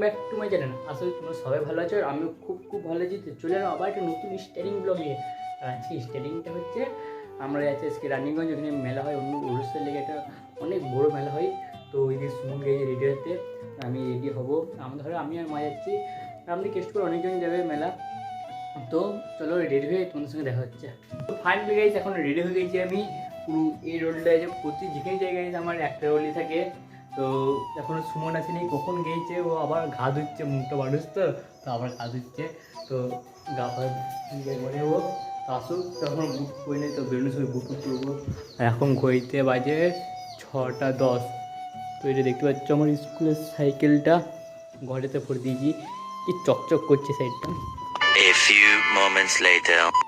Back to my channel. আসলে তোমরা সবাই ভালো আছো, আর আমিও খুব খুব ভালো আছি। তো চলে এলাম আবার একটা নতুন স্টেরিং ব্লগ নিয়ে। আর আজকে হচ্ছে, আমরা যাচ্ছি আজকে রানিগঞ্জ, ওখানে মেলা হয়, অন্য উড়িষ্যার লেগে একটা অনেক বড় মেলা হয়। তো ওই দিকে সুমন গেছে রেডি হতে, আমি রেডি হব। আমাদের ধরো, আমি আর মা যাচ্ছি। আর কেস্ট করে অনেকজন যাবে মেলা। তো চলো রেডি হয়ে তোমাদের সঙ্গে দেখা হচ্ছে। তো ফাইনালি গাইজ এখন রেডি হয়ে গেছি আমি। পুরো এই রোলটা যে প্রতি যেখানে জায়গায় আমার একটা রোলই থাকে। তো এখন সুমন আসেনি কখন গেছে ও আবার ঘা ধুচ্ছে মুখটা মানুষ তো তো আবার ঘা ধুচ্ছে। তো গা ও তো আসুক তখন বুট করে নেই তো বেরোনোর সময় বুট টুট করব এখন ঘড়িতে বাজে ছটা দশ। তো এটা দেখতে পাচ্ছ আমার স্কুলের সাইকেলটা ঘরেতে ভরে দিয়েছি। কি চকচক করছে সাইডটা.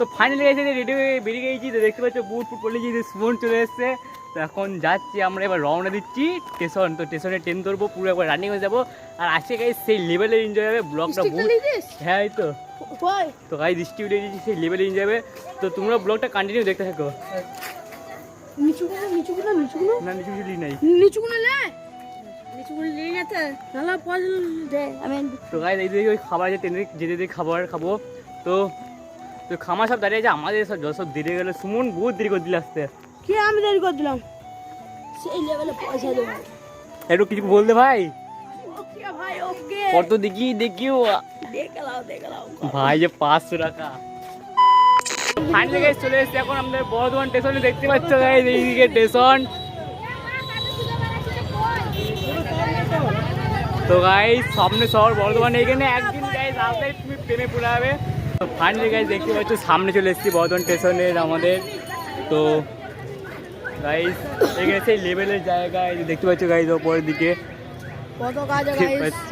তো ফাইনালি গেছে রেডি হয়ে বেরিয়ে গেছি তো দেখতে পাচ্ছ বুট ফুট পড়লে গিয়ে সুমন চলে এসছে। তো এখন যাচ্ছি আমরা এবার রওনা দিচ্ছি স্টেশন তো স্টেশনে ট্রেন ধরবো পুরো একবার রানিং হয়ে যাব। আর আজকে গাই সেই লেভেলে এনজয় হবে ব্লগটা হ্যাঁ এই তো? তো গাই ডিস্ট্রিবিউট দিয়েছি সেই লেভেলে এনজয় হবে। তো তোমরা ব্লগটা কন্টিনিউ দেখতে থাকো। না কিছু কিছু নাই। নিচুগুলো নে। নিচুগুলো নিয়ে যেতে। নালা পয়সা দে। আমি তো গাই এই ওই খাবার যে ট্রেনে যেতে যেতে খাবার খাব। তো তো খামা সব দাঁড়িয়ে আছে আমাদের সব যত সব দেরি গেলো সুমন বহুত দেরি করে দিলে আসতে। কি আমি দেরি করে দিলাম? সেই লেভেলে পয়সা দেবো। একটু কিছু বলতে ভাই? ভাই ওকে। কত দেখি দেখিও। ভাই যে পাঁচশো টাকা। ফাইনালি গাইস চলে এসেছি এখন আমাদের বর্ধমান স্টেশনে দেখতে পাচ্ছ গাইস এইদিকে স্টেশন তো গাইস সামনে শহর বর্ধমান এখানে একদিন গাইস আসলে তুমি প্রেমে পড়ে যাবে। তো ফাইনালি গাইস দেখতে পাচ্ছ সামনে চলে এসেছি বর্ধমান স্টেশনের আমাদের। তো গাইস এখানে সেই লেভেলের জায়গা এই যে দেখতে পাচ্ছ গাইস ওপরের দিকে। কত কাজ দেখতে গাইস পাচ্ছ।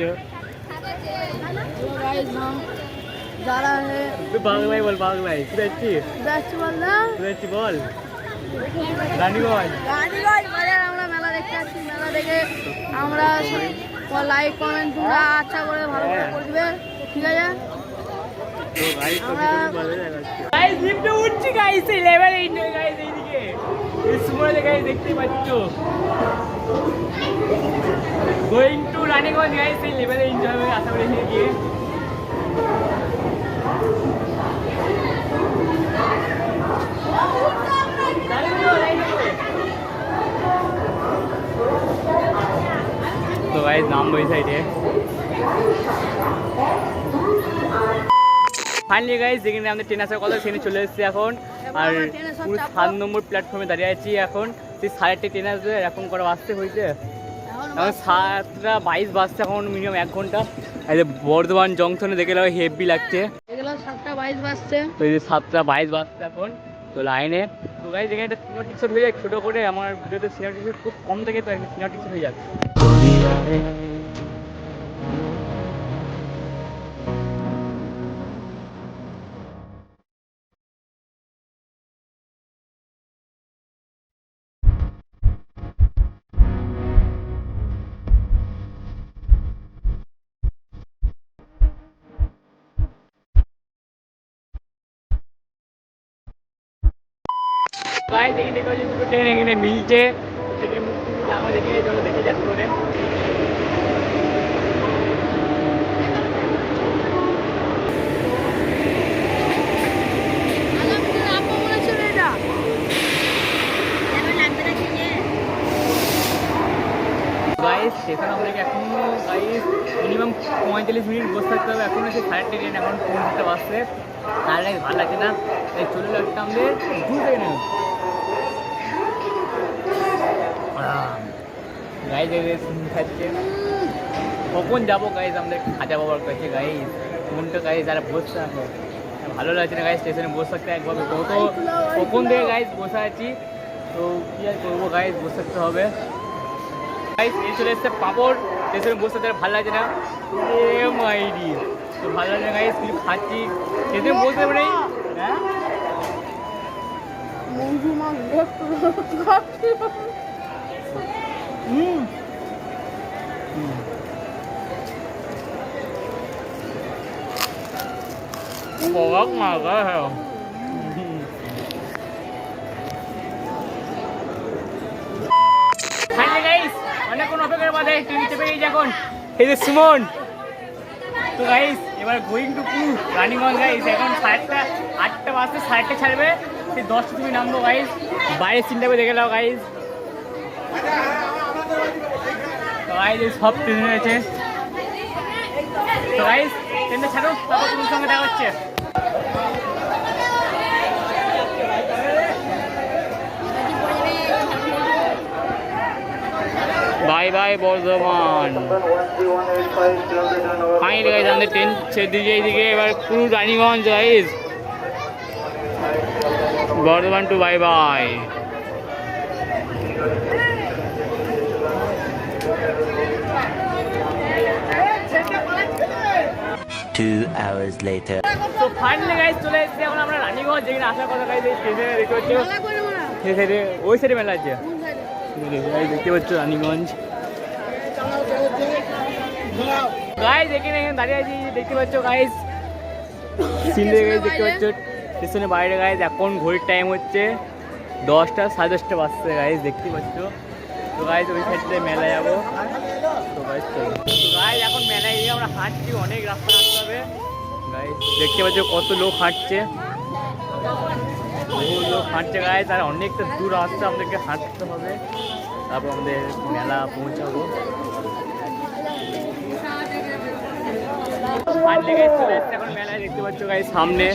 গাইস নাম যারা ভাই বল ভাই কি যাচ্ছি বললা কি যাচ্ছি বল। রানীগঞ্জ। বাজার আমরা মেলা দেখতে আসছি মেলা দেখে আমরা লাইক কমেন্ট তোমরা আচ্ছা করে ভালো করে করে দিবে ঠিক আছে? তো গাইস তো ভালো দেখাচ্ছে। গাইস লিফটে উঠছি গাইস এই লেভেল এই নে গাইস এইদিকে এই সুমনে গাইস দেখতে পাচ্ছ গোয়িং টু রানীগঞ্জ গাইস এই লেভেলে এনজয় হবে আশা করি এখানে গিয়ে তো গাইস নামবো এই সাইডে ফাইনালি গাইস যেখানে আমাদের ট্রেন আসার কথা সেখানে চলে এসেছি এখন। আর পুরো সাত নম্বর প্ল্যাটফর্মে দাঁড়িয়ে আছি এখন। সেই সাড়ে আটটা ট্রেন আসবে এরকম করে আসতে হয়েছে? এখন সাতটা বাইশ বাজছে এখন মিনিমাম এক ঘণ্টা। এই যে বর্ধমান জংশনে দেখে গেলে হেভি লাগছে। সাতটা বাইশ বাজছে। তো এই যে সাতটা বাইশ বাজছে এখন তো লাইনে তো গাইজ এখানে একটা সিনেমা টিকশট হয়ে যায় ছোটো করে। আমার ভিডিওতে সিনেমা টিকশট খুব কম থাকে তো একটা সিনেমা টিকশট হয়ে যাবে। গাইজ থেকে দেখো যে দুটো ট্রেন এখানে মিলছে থেকে দেখে চলো দেখে যাচ্ছি স্টেশন আমাদেরকে এখনও গাইস মিনিমাম পঁয়তাল্লিশ মিনিট বসে থাকতে হবে। এখন আছে সাড়ে ট্রেন এখন পৌঁছতে পারছে। আগে ভালো লাগছে না। তাই চলে লাগছে আমাদের দু ট্রেনে গাইজ খাচ্ছে। কখন যাব গাইজ আমাদের খাজা বাবার কাছে গাইজ মনটা গাইজ যারা বসছে এখন ভালো লাগছে না গাইজ স্টেশনে বসে থাকতে একবার কত কখন থেকে গাইজ বসে আছি? তো কী আর করব গাইজ বসে থাকতে হবে। এই চলে এসছে পাপড়। পেছনে বসে তার ভালো লাগছে না। এ মাইডি তো ভালো লাগছে না গাইস কিছু খাচ্ছি। পেছনে বসতে পারে। হ্যাঁ? অপেক্ষার এখন। এই যে সুমন। তো গাইস এবার গোয়িং টু পুর রানিগঞ্জ গাইস এখন সাড়েটা আটটা বাজতে সাড়েটা ছাড়বে। সেই দশটা তুমি নামবো গাইস বাইরের সিনটাকে দেখে নাও গাইস গাইস সব ট্রেন রয়েছে। তো গাইস ট্রেনটা ছাড়ো, তারপর তোমার সঙ্গে দেখা হচ্ছে। Bye bye Bardhaman finally guys আমাদের ট্রেন ছেড়ে দিয়েছে এইদিকে এবার পুরো Raniganj guys Bardhaman to bye bye. Two hours later. চলে এসেছি এখন আমরা রানীগঞ্জ যেখানে আসার কথা এই দেখতে পাচ্ছ। সাইডে ওই সাইডে মেলা আছে কোন side এ? গাইজ দেখতে পাচ্ছ রানীগঞ্জ? গাইজ এখানে এখানে দাঁড়িয়ে আছি, দেখতে পাচ্ছ গাইজ দেখতে পাচ্ছ স্টেশনের বাইরে গাইজ এখন ঘড়ির টাইম হচ্ছে দশটা, সাড়ে দশটা বাজছে গাইজ দেখতে পাচ্ছ? তো গাইজ ওই সাইডে মেলা যাব। তো গাইজ তো গাইজ এখন মেলায় গিয়ে আমরা হাঁটছি, অনেক রাস্তা হাঁটতে হবে। গাইজ দেখতে পাচ্ছ কত লোক হাঁটছে। লোক হাঁটছে গাইজ আর অনেকটা দূর রাস্তা আমাদেরকে হাঁটতে হবে। তারপর আমাদের মেলা পৌঁছাবো। চলে এসছে এখন মেলায় দেখতে পাচ্ছ গাইজ সামনে।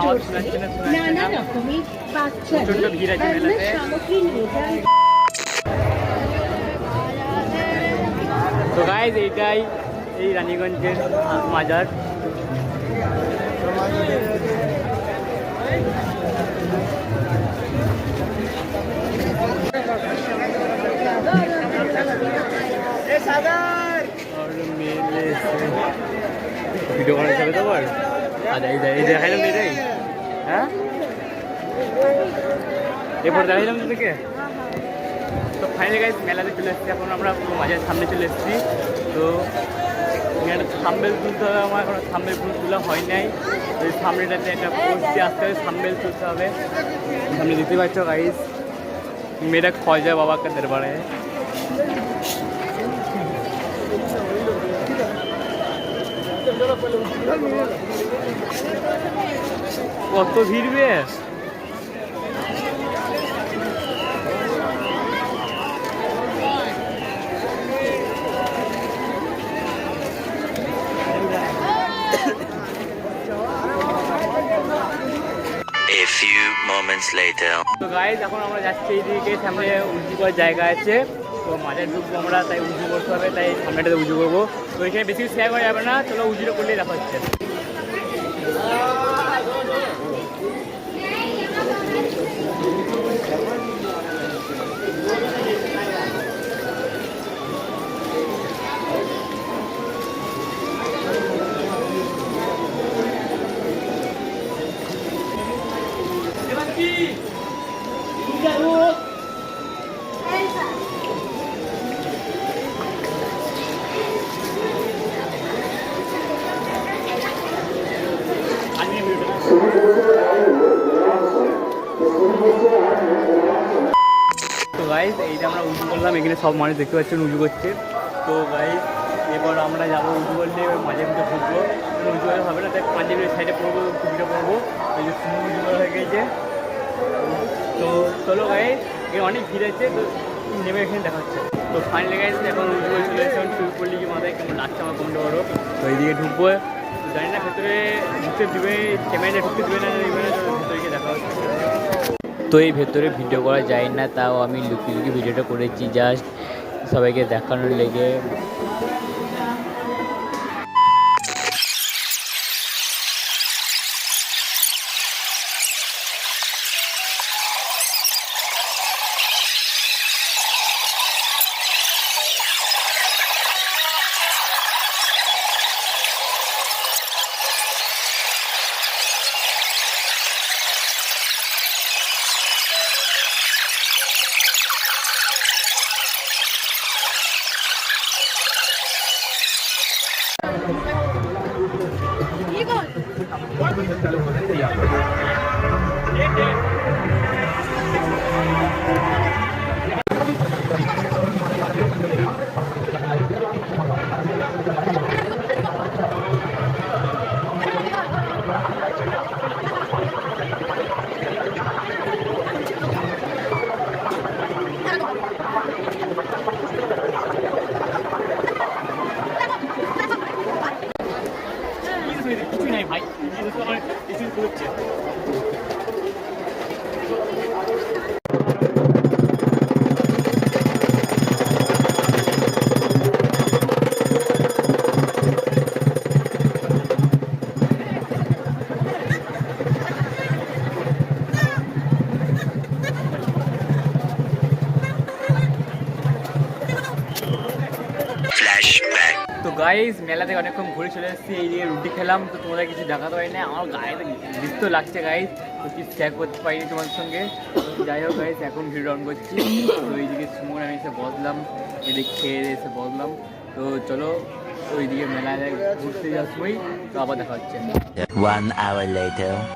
আওয়াজ শোনাচ্ছে না শোনাচ্ছে না। প্রচণ্ড ভিড় আছে মেলাতে। সামগ্রী নিয়ে যায় তো গাইজ এইটাই এই রানীগঞ্জের মাজার ভিডিও করা যাবে তো বল আচ্ছা এই এই দেখাইলাম এটাই হ্যাঁ? এরপর দেখাইলাম তোদেরকে তো ফাইনালি গাইজ মেলাতে চলে এসেছি। এখন আমরা পুরো মাঝের সামনে চলে এসেছি। তো এখানে সাম্বেল তুলতে হবে আমার। কোনো সাম্বেল ফুল হয় নাই। এই সামনেটাতে একটা পোস্ট আসতে হবে। সাম্বেল তুলতে হবে। সামনে দেখতে পাচ্ছ গাইজ মেয়েটা খয়জা বাবাকে দরবারে। কত ভিড়বে? A few moments later. তো গাইজ এখন আমরা যাচ্ছি এইদিকে সামনে উঁচু করার জায়গা আছে। তো মাঝে ঢুকবো আমরা তাই উঁচু করতে হবে তাই সামনেটাতে উঁচু করব। তো এখানে বেশি কিছু শেয়ার করা যাবে না চলো উঁচুটা করলেই দেখা হচ্ছে। করলাম এখানে সব মানুষ দেখতে পাচ্ছেন উঁচু করছে। তো গাইজ এবার আমরা যাব উঁচু করলে মাঝে মধ্যে ঢুকবো উঁচু করে হবে না তাই পাঞ্জাবের সাইডে পড়ব টুপিটা পড়ব। ওই যে উঁচু হয়ে গেছে। তো চলো গাইজ এখানে অনেক ভিড় আছে, তো নেমে এখানে দেখা হচ্ছে। তো ফাইনালি গাইজ এখন উঁচু করে চলে এসেছে শুরু করলি কি মাথায়, কেমন লাগছে আমার কোনটা বড়ো তো এইদিকে ঢুকবো। জানি না, ভেতরে ঢুকতে দিবে ক্যামেরা ঢুকতে দিবে না ভেতরে দেখা হচ্ছে। তো এই ভেতরে ভিডিও করা যায় না, তাও আমি লুকিয়ে লুকিয়ে ভিডিওটা করেছি জাস্ট সবাইকে দেখানোর লেগে। গাইস মেলা মেলাতে অনেকক্ষণ ঘুরে চলে এসেছি এই দিকে রুটি খেলাম তো তোমাদের কিছু দেখাতে পারি না আমার গায়ে তো লাগছে গাইস তো কিছু শেয়ার করতে পারিনি তোমার সঙ্গে। যাই হোক গাইস এখন ভিডিও অন করছি তো এইদিকে সুমন আমি এসে বসলাম এদিকে খেয়ে এসে বসলাম তো চলো ওইদিকে মেলায় ঘুরতে যাওয়ার সময় তো আবার দেখা হচ্ছে।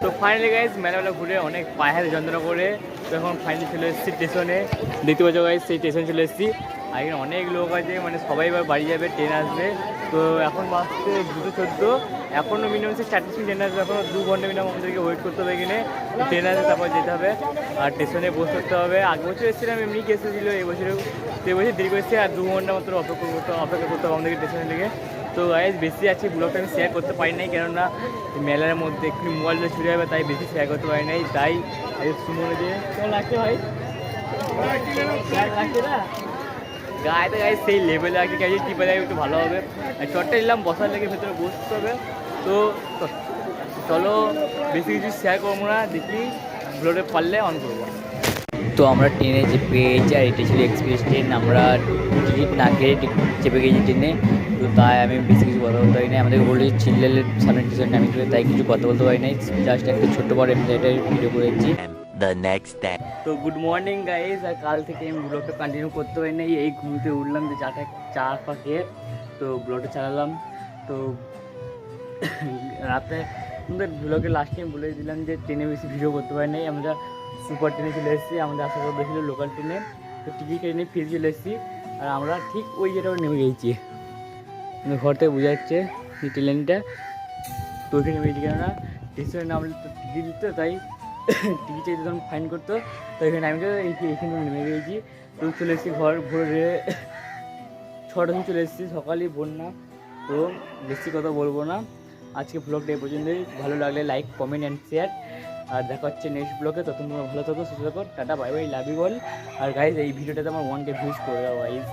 তো ফাইনালি গাইজ মেলাবেলা ঘুরে অনেক পায়ে যন্ত্রণা করে তো এখন ফাইনালি চলে এসেছি স্টেশনে দেখতে পাচ্ছ গাইজ সেই স্টেশন চলে এসেছি। আর এখানে অনেক লোক আছে মানে সবাই এবার বাড়ি যাবে ট্রেন আসবে। তো এখন বাসতে দুটো চোদ্দ। এখনও মিনিমাম সে চারটে ট্রেন আসবে। এখনও দু ঘণ্টা মিনিমাম আমাদেরকে ওয়েট করতে হবে এখানে। ট্রেন আসবে, তারপর যেতে হবে। আর স্টেশনে বসে থাকতে হবে। আগে বছর এসেছিলাম, এমনি কেসে ছিল, এই বছরেও। তো এবছর দেরি করেছে, আর দু ঘণ্টা মাত্র অপেক্ষা করতে অপেক্ষা করতে হবে আমাদেরকে স্টেশনে লেগে তো গাইজ বেশি আছে ব্লগটা আমি শেয়ার করতে পারি নাই, কেননা মেলার মধ্যে একটু মোবাইলটা ছুটে যাবে, তাই বেশি শেয়ার করতে পারি নাই। তাই সুমনে যে কেমন লাগছে ভাই? লাগছে না গায়েতে গায়ে সেই লেভেলে কি গাড়ি টিপে দেয় একটু ভালো হবে। আর চটটা নিলাম, বসার লেগে ভেতরে বসতে হবে। তো চলো, বেশি কিছু শেয়ার করব না, দেখি ব্লগে পারলে অন করব। তো আমরা ট্রেনে যে পেয়েছি আর এটা ছিল এক্সপ্রেস ট্রেন আমরা টিকিট না কেটে চেপে গেছি ট্রেনে তো তাই আমি বেশি কিছু কথা বলতে পারি না আমাদেরকে বলে চিল্লের সামনে স্টেশনে আমি তাই কিছু কথা বলতে পারি নাই। জাস্ট একটা ছোট্ট বড় এমনি এটাই ভিডিও করেছি. তো গুড মর্নিং গাইজ আর কাল থেকে আমি ব্লগটা কন্টিনিউ করতে পারি নাই। এই ঘুমতে উঠলাম যে চাটা চা ফা খেয়ে তো ব্লগটা চালালাম। তো রাতে আমাদের ব্লগে লাস্ট টাইম বলে দিলাম যে ট্রেনে বেশি ভিডিও করতে পারি নাই। আমরা সুপার ট্রেনে চলে এসেছি। আমাদের আশা করা ছিল লোকাল ট্রেনে তো টিকিট ট্রেনে ফিরে চলে এসেছি। আর আমরা ঠিক ওই জায়গাটা নেমে গেছি। ঘর থেকে বোঝা যাচ্ছে যে ট্রেনটা। তো ওইখানে নেমে গেছি কেননা স্টেশনে নামলে তো টিকিট দিত, তাই টিকিট তখন ফাইন করতো তো এখানে আমি এইখানে নেমে গেছি। তো চলে এসেছি ঘর ভোরে। ছটা সময় চলে এসেছি, সকালেই ভোর না। তো বেশি কথা বলব না। আজকে ব্লগটা এই পর্যন্তই। ভালো লাগলে লাইক কমেন্ট অ্যান্ড শেয়ার আর দেখা হচ্ছে নেক্সট ব্লগে তখন তোমরা ভালো থাকো, সুস্থ থাকো। Tata bye bye love you বল আর গাইজ এই ভিডিওটাতে আমার ওয়ান কে ভিউজ করে দাও গাইজ